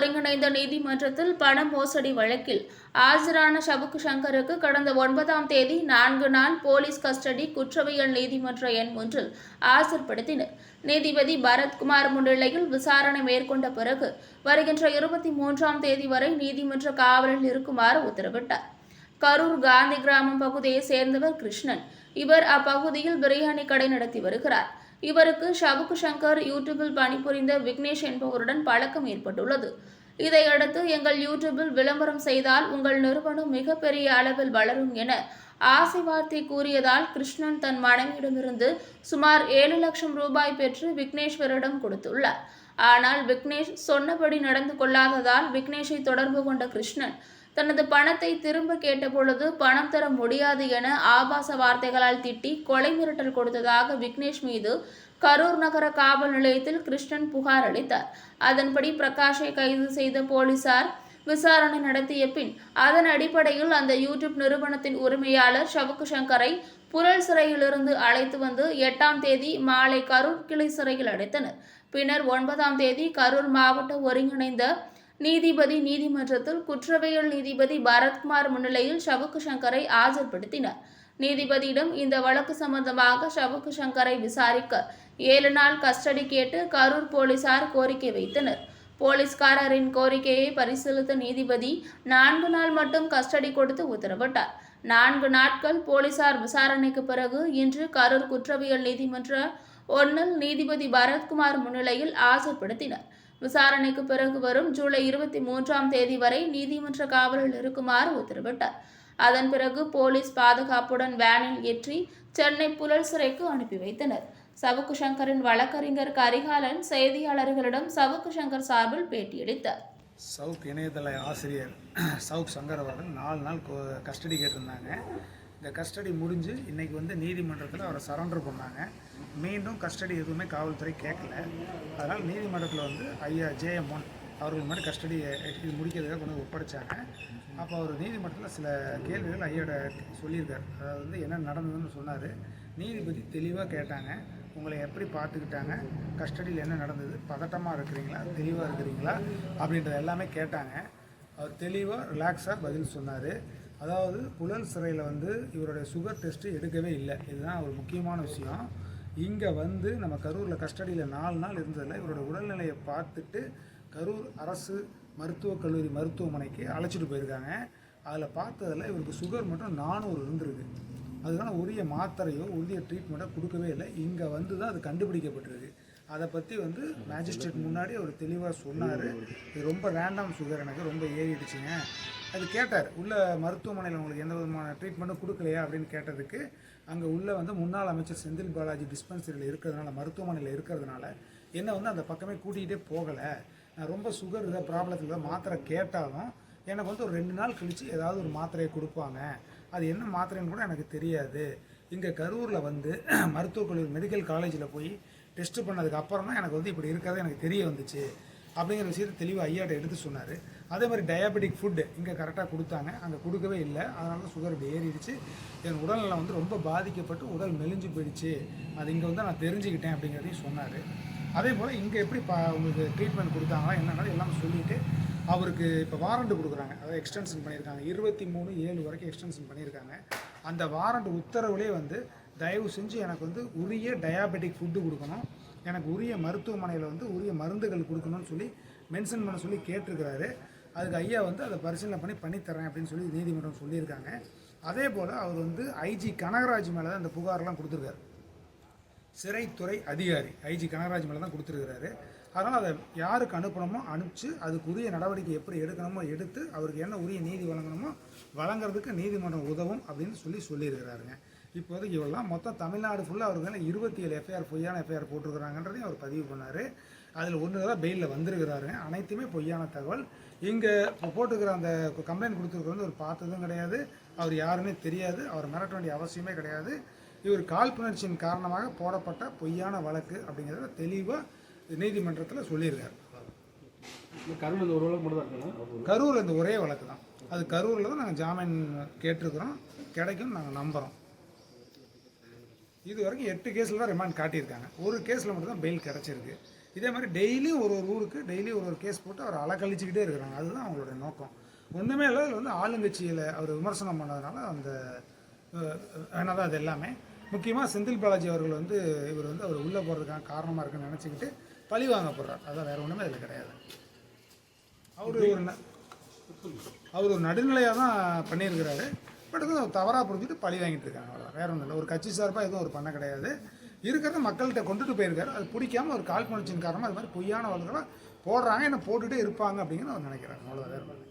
ஒருங்கிணைந்த நீதிமன்றத்தில் பண மோசடி வழக்கில் ஆஜரான ஷபுக் சங்கருக்கு கடந்த ஒன்பதாம் தேதி நான்கு நாள் போலீஸ் கஸ்டடி குற்றவியல் நீதிமன்ற எண் ஒன்றில் ஆஜர்படுத்தினர். நீதிபதி பரத்குமார் முன்னிலையில் விசாரணை மேற்கொண்ட பிறகு வருகின்ற இருபத்தி மூன்றாம் தேதி வரை நீதிமன்ற காவலில் இருக்குமாறு உத்தரவிட்டார். கரூர் காந்தி கிராமம் பகுதியை சேர்ந்தவர் கிருஷ்ணன். இவர் அப்பகுதியில் பிரியாணி கடை நடத்தி வருகிறார். இவருக்கு ஷபுக் சங்கர் யூடியூபில் பணிபுரிந்த விக்னேஷ் என்பவருடன் பழக்கம் ஏற்பட்டுள்ளது. இதையடுத்து எங்கள் யூடியூபில் விளம்பரம் செய்தால் உங்கள் நிறுவனம் மிகப்பெரிய அளவில் வளரும் என ஆசை வார்த்தை கூறியதால் கிருஷ்ணன் தன் மனைவியிடமிருந்து சுமார் ஏழு லட்சம் ரூபாய் பெற்று விக்னேஸ்வரிடம் கொடுத்துள்ளார். ஆனால் விக்னேஷ் சொன்னபடி நடந்து கொள்ளாததால் விக்னேஷை தொடர்பு கொண்ட கிருஷ்ணன் தனது பணத்தை திரும்ப கேட்டபொழுது பணம் தர முடியாது என ஆபாச வார்த்தைகளால் திட்டி கொலை மிரட்டல் கொடுத்ததாக விக்னேஷ் மீது கரூர் நகர காவல் நிலையத்தில் கிருஷ்ணன் புகார் அளித்தார். அதன்படி பிரகாஷை கைது செய்த போலீசார் விசாரணை நடத்திய பின் அதன் அடிப்படையில் அந்த யூடியூப் நிறுவனத்தின் உரிமையாளர் சவுக்கு சங்கரை புழல் சிறையிலிருந்து அழைத்து வந்து எட்டாம் தேதி மாலை கரூர் கிளை சிறையில் அடைத்தனர். பின்னர் ஒன்பதாம் தேதி கரூர் மாவட்ட ஒருங்கிணைந்த நீதிபதி நீதிமன்றத்தில் குற்றவியல் நீதிபதி பரத்குமார் முன்னிலையில் சவுக்கு சங்கரை ஆஜர்படுத்தினர். நீதிபதியிடம் இந்த வழக்கு சம்பந்தமாக சவுக்கு சங்கரை விசாரிக்க ஏழு நாள் கஸ்டடி கேட்டு கரூர் போலீசார் கோரிக்கை வைத்தனர். போலீஸ்காரரின் கோரிக்கையை பரிசீலித்த நீதிபதி நான்கு நாள் மட்டும் கஸ்டடி கொடுத்து உத்தரவிட்டார். நான்கு நாட்கள் போலீசார் விசாரணைக்கு பிறகு இன்று கரூர் குற்றவியல் நீதிமன்ற ஒன்னில் நீதிபதி பரத்குமார் முன்னிலையில் ஆஜர்படுத்தினர். விசாரணைக்கு பிறகு வரும் ஜூலை இருபத்தி மூன்றாம் தேதி வரை நீதிமன்ற காவலில் இருக்குமாறு உத்தரவிட்டார். அதன் பிறகு போலீஸ் பாதுகாப்புடன் வேனில் ஏற்றி சென்னை புழல் சிறைக்கு அனுப்பி வைத்தனர். சவுக்கு சங்கரின் வழக்கறிஞர் கரிகாலன் செய்தியாளர்களிடம் சவுக்கு சங்கர் சார்பில் பேட்டியளித்தார். சவுக் இணையதள ஆசிரியர் சவுக் சங்கர் அவர்கள் நாலு நாள் கஸ்டடி கேட்டிருந்தாங்க. இந்த கஸ்டடி முடிஞ்சு இன்றைக்கி வந்து நீதிமன்றத்தில் அவரை சரண்டர் பண்ணாங்க. மீண்டும் கஸ்டடி எதுவுமே காவல்துறை கேட்கல. அதனால் நீதிமன்றத்தில் வந்து ஐயா ஜேஎம் ஒன் அவர்கள் மாதிரி கஸ்டடியை இது முடிக்கிறதுக்காக கொண்டு வந்து ஒப்படைச்சாங்க. அப்போ அவர் நீதிமன்றத்தில் சில கேள்விகள் ஐயோட சொல்லியிருக்கார். அதாவது வந்து என்ன நடந்ததுன்னு சொன்னார். நீதிபதி தெளிவாக கேட்டாங்க. உங்களை எப்படி பார்த்துக்கிட்டாங்க? கஸ்டடியில் என்ன நடந்தது? பதட்டமாக இருக்கிறீங்களா? தெளிவாக இருக்கிறீங்களா? அப்படின்றத எல்லாமே கேட்டாங்க. அவர் தெளிவாக ரிலாக்ஸாக பதில் சொன்னார். அதாவது புழல் சிறையில் வந்து இவருடைய சுகர் டெஸ்ட்டு எடுக்கவே இல்லை. இதுதான் ஒரு முக்கியமான விஷயம். இங்கே வந்து நம்ம கரூரில் கஸ்டடியில் நாலு நாள் இருந்ததில் இவரோட உடல்நிலையை பார்த்துட்டு கரூர் அரசு மருத்துவக் கல்லூரி மருத்துவமனைக்கு அழைச்சிட்டு போயிருக்காங்க. அதில் பார்த்ததில் இவருக்கு சுகர் மட்டும் நானூறு இருந்திருக்கு. அதுக்கான உரிய மாத்திரையோ உரிய ட்ரீட்மெண்ட்டோ கொடுக்கவே இல்லை. இங்கே வந்து தான் அது கண்டுபிடிக்கப்பட்டிருக்கு. அதை பற்றி வந்து மேஜிஸ்ட்ரேட் முன்னாடி அவர் தெளிவாக சொன்னார். இது ரொம்ப ரேண்டம் சுகர் எனக்கு ரொம்ப ஏறிடுச்சுங்க. அது கேட்டார். உள்ள மருத்துவமனையில் உங்களுக்கு எந்த விதமான ட்ரீட்மெண்ட்டும் கொடுக்கலையா அப்படின்னு கேட்டதுக்கு அங்கே உள்ள வந்து முன்னாள் அமைச்சர் செந்தில் பாலாஜி டிஸ்பென்சரியில் இருக்கிறதுனால மருத்துவமனையில் இருக்கிறதுனால என்னை வந்து அந்த பக்கமே கூட்டிகிட்டே போகலை. நான் ரொம்ப சுகர் இதை ப்ராப்ளத்தில் மாத்திரை கேட்டாலும் எனக்கு வந்து ஒரு ரெண்டு நாள் கழித்து ஏதாவது ஒரு மாத்திரையை கொடுப்பாங்க. அது என்ன மாத்திரைன்னு கூட எனக்கு தெரியாது. இங்கே கரூரில் வந்து மருத்துவக் கல்லூரி மெடிக்கல் காலேஜில் போய் டெஸ்ட்டு பண்ணதுக்கு அப்புறம் தான் எனக்கு வந்து இப்படி இருக்கிறது எனக்கு தெரிய வந்துச்சு. அப்படிங்கிற விஷயத்தை தெளிவாக ஐயாட்ட எடுத்து சொன்னார். அதே மாதிரி டயபெட்டிக் ஃபுட்டு இங்கே கரெக்டாக கொடுத்தாங்க. அங்கே கொடுக்கவே இல்லை. அதனால தான் சுகர் இப்படி ஏறிடுச்சு. என் உடல்நலம் வந்து ரொம்ப பாதிக்கப்பட்டு உடல் மெலிஞ்சு போயிடுச்சு. அது இங்கே வந்து நான் தெரிஞ்சுக்கிட்டேன் அப்படிங்கிறதையும் சொன்னார். அதே போல் இங்கே எப்படி பா உங்களுக்கு ட்ரீட்மெண்ட் கொடுத்தாங்களா என்னென்னாலும் எல்லாம் சொல்லிவிட்டு அவருக்கு இப்போ வாரண்ட் கொடுக்குறாங்க. அதாவது எக்ஸ்டென்ஷன் பண்ணியிருக்காங்க. இருபத்தி மூணு ஏழு வரைக்கும் எக்ஸ்டென்ஷன் பண்ணியிருக்காங்க. அந்த வாரண்ட் உத்தரவுலேயே வந்து தயவு செஞ்சு எனக்கு வந்து உரிய டயாபெட்டிக் ஃபுட்டு கொடுக்கணும். எனக்கு உரிய மருத்துவமனையில் வந்து உரிய மருந்துகள் கொடுக்கணும்னு சொல்லி மென்ஷன் பண்ண சொல்லி கேட்டிருக்கிறாரு. அதுக்கு ஐயா வந்து அதை பரிசீலனை பண்ணி பண்ணித்தரேன் அப்படின்னு சொல்லி நீதிமன்றம் சொல்லியிருக்காங்க. அதே போல் அவர் வந்து ஐஜி கனகராஜ் மேலே தான் இந்த புகார்லாம் கொடுத்துருக்காரு. சிறைத்துறை அதிகாரி ஐஜி கனகராஜ் மேலே தான் கொடுத்துருக்கிறாரு. அதனால் அதை யாருக்கு அனுப்பணுமோ அனுப்பிச்சு அதுக்குரிய நடவடிக்கை எப்படி எடுக்கணுமோ எடுத்து அவருக்கு என்ன உரிய நீதி வழங்கணுமோ வழங்குறதுக்கு நீதிமன்றம் உதவும் அப்படின்னு சொல்லி சொல்லியிருக்கிறாருங்க. இப்போதைக்கு இவெல்லாம் மொத்தம் தமிழ்நாடு ஃபுல்லாக அவருக்கு மேலே இருபத்தி ஏழு எஃப்ஐஆர் பொய்யான எஃப்ஐஆர் போட்டிருக்கிறாங்கன்றதையும் அவர் பதிவு பண்ணார். அதில் ஒன்று தான் பெயிலில் வந்திருக்கிறாருங்க அனைத்துமே பொய்யான தகவல். இங்கே இப்போ போட்டுக்கிற அந்த கம்ப்ளைண்ட் கொடுத்துருக்கிறது வந்து அவர் பார்த்ததும் கிடையாது. அவர் யாருன்னே தெரியாது. அவர் மிரட்ட வேண்டிய அவசியமே கிடையாது. இவர் காழ்ப்புணர்ச்சியின் காரணமாக போடப்பட்ட பொய்யான வழக்கு அப்படிங்கிறத தெளிவாக நீதிமன்றத்தில் சொல்லியிருக்காரு. கருண் இந்த ஒரு வழக்கு மட்டும் தான் இருக்காங்க கரூர் இந்த ஒரே வழக்கு தான். அது கரூரில் தான் நாங்கள் ஜாமீன் கேட்டிருக்கிறோம். கிடைக்கும் நாங்கள் நம்புகிறோம் இது வரைக்கும் எட்டு கேஸில் தான் ரிமாண்ட் காட்டியிருக்காங்க. ஒரு கேஸில் மட்டும் தான் பெயில் கிடச்சிருக்கு. இதே மாதிரி டெய்லியும் ஒரு ஒரு ஊருக்கு டெய்லி ஒரு ஒரு கேஸ் போட்டு அவர் அலக்கழிச்சிக்கிட்டே இருக்கிறாங்க. அதுதான் அவங்களுடைய நோக்கம். ஒன்றுமே இல்லை இதில் வந்து ஆளுங்கட்சியில் அவர் விமர்சனம் பண்ணதுனால அந்த வேணால் தான் அது எல்லாமே. முக்கியமாக செந்தில் பாலாஜி அவர்கள் வந்து இவர் வந்து அவர் உள்ளே போகிறதுக்கான காரணமாக இருக்குன்னு நினச்சிக்கிட்டு பழி வாங்க போடுறார் அதான் வேறு ஒன்றுமே அதில் கிடையாது. அவர் ஒரு அவர் ஒரு நடுநிலையாக தான் பண்ணியிருக்கிறாரு. பட் வந்து அவர் தவறாக புரிஞ்சுட்டு பழி வாங்கிட்டு இருக்காங்க அவ்வளோதான் வேற ஒன்றும் இல்லை. ஒரு கட்சி சார்பாக எதுவும் அவர் பண்ண கிடையாது. இருக்கிறத மக்கள்கிட்ட கொண்டுட்டு போயிருக்காரு. அது பிடிக்காம ஒரு காழ்ப்புணர்ச்சியின் காரணமாக அது மாதிரி பொய்யான வழக்கெல்லாம் போடுறாங்க என்ன போட்டுகிட்டே இருப்பாங்க அப்படிங்கிற அவர் நினைக்கிறாங்க அவ்வளோதான்